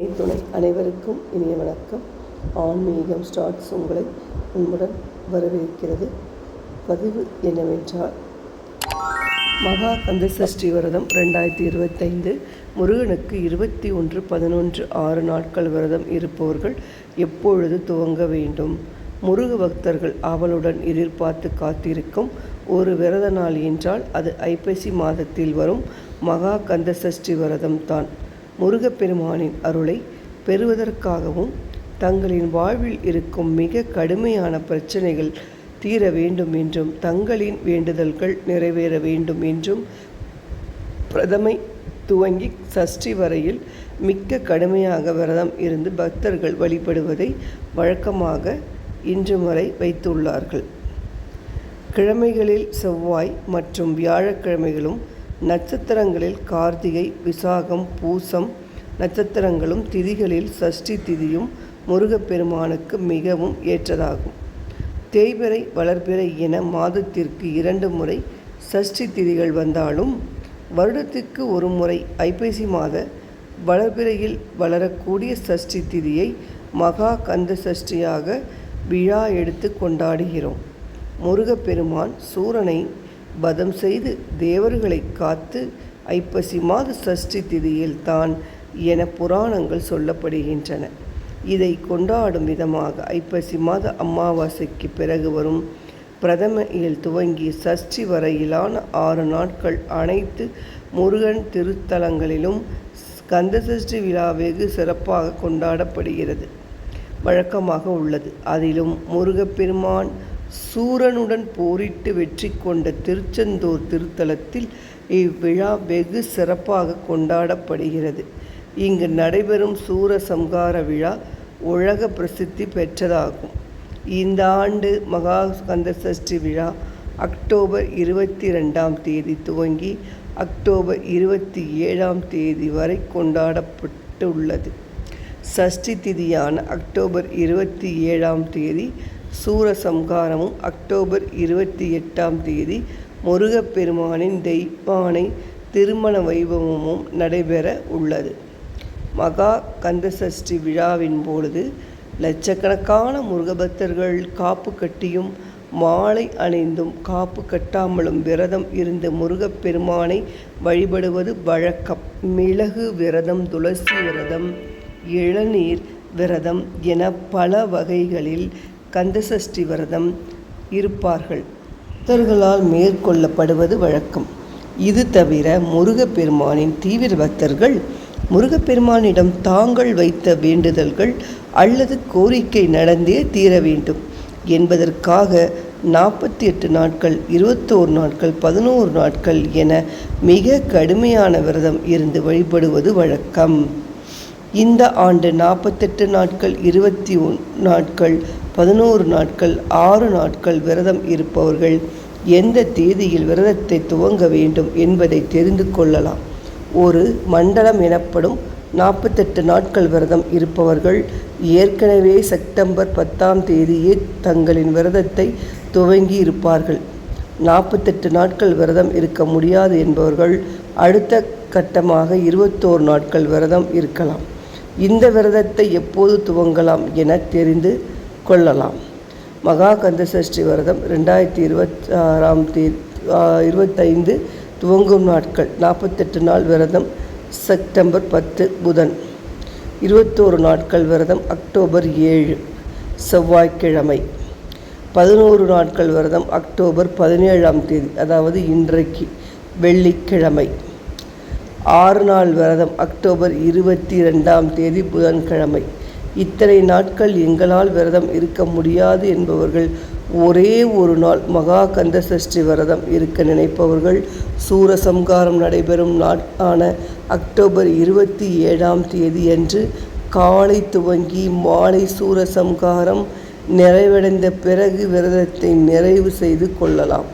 துணை அனைவருக்கும் இனிய வணக்கம். ஆன்மீகம் ஸ்டார்ட்ஸ் உங்களை உங்களுடன் வரவேற்கிறது. பதிவு என்னவென்றால் மகா கந்த சஷ்டி விரதம் ரெண்டாயிரத்தி இருபத்தைந்து முருகனுக்கு இருபத்தி ஒன்று பதினொன்று ஆறு நாட்கள் விரதம் இருப்பவர்கள் எப்பொழுது துவங்க வேண்டும்? முருக பக்தர்கள் அவளுடன் எதிர்பார்த்து காத்திருக்கும் ஒரு விரத நாள் என்றால் அது ஐப்பசி மாதத்தில் வரும் மகா கந்த சஷ்டி விரதம் தான் முருகப்பெருமானின் அருளை பெறுவதற்காகவும் தங்களின் வாழ்வில் இருக்கும் மிக கடுமையான பிரச்சனைகள் தீர வேண்டும் என்றும் தங்களின் வேண்டுதல்கள் நிறைவேற வேண்டும் என்றும் பிரதமை துவங்கி சஷ்டி வரையில் மிக்க கடுமையாக விரதம் இருந்து பக்தர்கள் வழிபடுவதை வழக்கமாக இன்று வரை வைத்துள்ளார்கள். கிழமைகளில் செவ்வாய் மற்றும் வியாழக்கிழமைகளும் நட்சத்திரங்களில் கார்த்திகை விசாகம் பூசம் நட்சத்திரங்களும் திதிகளில் சஷ்டி திதியும் முருகப்பெருமானுக்கு மிகவும் ஏற்றதாகும். தேய்பிறை வளர்பிறை என மாதத்திற்கு இரண்டு முறை சஷ்டி திதிகள் வந்தாலும் வருடத்திற்கு ஒரு முறை ஐப்பசி மாத வளர்பிறையில் வளரக்கூடிய சஷ்டி திதியை மகா கந்த சஷ்டியாக விழா எடுத்து கொண்டாடுகிறோம். முருகப்பெருமான் சூரனை வதம் செய்து தேவர்களை காத்து ஐப்பசி மாத சஷ்டி திதியில் தான் என புராணங்கள் சொல்லப்படுகின்றன. இதை கொண்டாடும் விதமாக ஐப்பசி மாத அமாவாசைக்கு பிறகு வரும் பிரதமையில் துவங்கி சஷ்டி வரையிலான ஆறு நாட்கள் அனைத்து முருகன் திருத்தலங்களிலும் கந்தசஷ்டி விழா வெகு சிறப்பாக கொண்டாடப்படுகிறது. வழக்கமாக உள்ளது. அதிலும் முருகப்பெருமான் சூரனுடன் போரிட்டு வெற்றி கொண்ட திருச்செந்தூர் திருத்தலத்தில் இவ்விழா வெகு சிறப்பாக கொண்டாடப்படுகிறது. இங்கு நடைபெறும் சூர சம்ஹார விழா உலக பிரசித்தி பெற்றதாகும். இந்த ஆண்டு மகாஸ்கந்த சஷ்டி விழா அக்டோபர் இருபத்தி ரெண்டாம் தேதி துவங்கி அக்டோபர் இருபத்தி ஏழாம் தேதி வரை கொண்டாடப்பட்டுள்ளது. சஷ்டி திதியான அக்டோபர் இருபத்தி ஏழாம் தேதி சூரசம்ஹாரமும் அக்டோபர் இருபத்தி எட்டாம் தேதி முருகப்பெருமானின் தெய்வானை திருமண வைபவமும் நடைபெற உள்ளது. மகா கந்தசஷ்டி விழாவின் பொழுது லட்சக்கணக்கான முருகபக்தர்கள் காப்பு கட்டியும் மாலை அணிந்தும் காப்பு கட்டாமலும் விரதம் இருந்து முருகப்பெருமானை வழிபடுவது வழக்கம். மிளகு விரதம் துளசி விரதம் இளநீர் விரதம் என பல வகைகளில் கந்தசஷ்டி விரதம் இருப்பார்கள். பக்தர்களால் மேற்கொள்ளப்படுவது வழக்கம். இது தவிர முருகப்பெருமானின் தீவிர பக்தர்கள் முருகப்பெருமானிடம் தாங்கள் வைத்த வேண்டுதல்கள் அல்லது கோரிக்கை நடந்தே தீர வேண்டும். என்பதற்காக நாற்பத்தி எட்டு நாட்கள் இருபத்தோரு நாட்கள் பதினோரு நாட்கள் என மிக கடுமையான விரதம் இருந்து வழிபடுவது வழக்கம். இந்த ஆண்டு நாற்பத்தெட்டு நாட்கள் இருபத்தி ஒன் நாட்கள் பதினோரு நாட்கள் ஆறு நாட்கள் விரதம் இருப்பவர்கள் எந்த தேதியில் விரதத்தை துவங்க வேண்டும் என்பதை தெரிந்து கொள்ளலாம். ஒரு மண்டலம் எனப்படும் நாற்பத்தெட்டு நாட்கள் விரதம் இருப்பவர்கள் ஏற்கனவே செப்டம்பர் பத்தாம் தேதியே தங்களின் விரதத்தை துவங்கி இருப்பார்கள். நாற்பத்தெட்டு நாட்கள் விரதம் இருக்க முடியாது என்பவர்கள் அடுத்த கட்டமாக இருபத்தோரு நாட்கள் விரதம் இருக்கலாம். இந்த விரதத்தை எப்போது துவங்கலாம் என தெரிந்து கொள்ளலாம் மகா கந்த சஷ்டி விரதம் ரெண்டாயிரத்தி இருபத்தி ஆறாம் தேதி இருபத்தைந்து துவங்கும் நாட்கள் நாற்பத்தெட்டு நாள் விரதம் செப்டம்பர் பத்து புதன். இருபத்தோரு நாட்கள் விரதம் அக்டோபர் ஏழு செவ்வாய்க்கிழமை. பதினோரு நாட்கள் விரதம் அக்டோபர் பதினேழாம் தேதி அதாவது இன்றைக்கு வெள்ளிக்கிழமை. ஆறு நாள் விரதம் அக்டோபர் இருபத்தி ரெண்டாம் தேதி புதன்கிழமை. இத்தனை நாட்கள் எங்களால் விரதம் இருக்க முடியாது என்பவர்கள் ஒரே ஒரு நாள் மகா கந்த சஷ்டி விரதம் இருக்க நினைப்பவர்கள். சூரசம்காரம் நடைபெறும் நாட்கான அக்டோபர் இருபத்தி ஏழாம் தேதி அன்று காலை துவங்கி மாலை சூரசம்காரம் நிறைவடைந்த பிறகு விரதத்தை நிறைவு செய்து கொள்ளலாம்.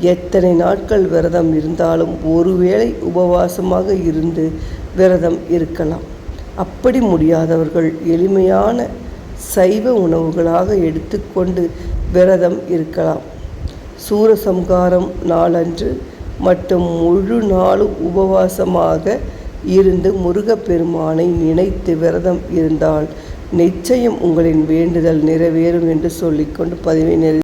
எத்தனை நாட்கள் விரதம் இருந்தாலும் ஒருவேளை உபவாசமாக இருந்து விரதம் இருக்கலாம். அப்படி முடியாதவர்கள் எளிமையான சைவ உணவுகளாக எடுத்துக்கொண்டு விரதம் இருக்கலாம். சூரசம்காரம் நாளன்று மற்றும் முழு நாளும் உபவாசமாக இருந்து முருகப்பெருமானை நினைத்து விரதம் இருந்தால் நிச்சயம் உங்களின் வேண்டுதல் நிறைவேறும் என்று சொல்லிக்கொண்டு பதிவை நிறை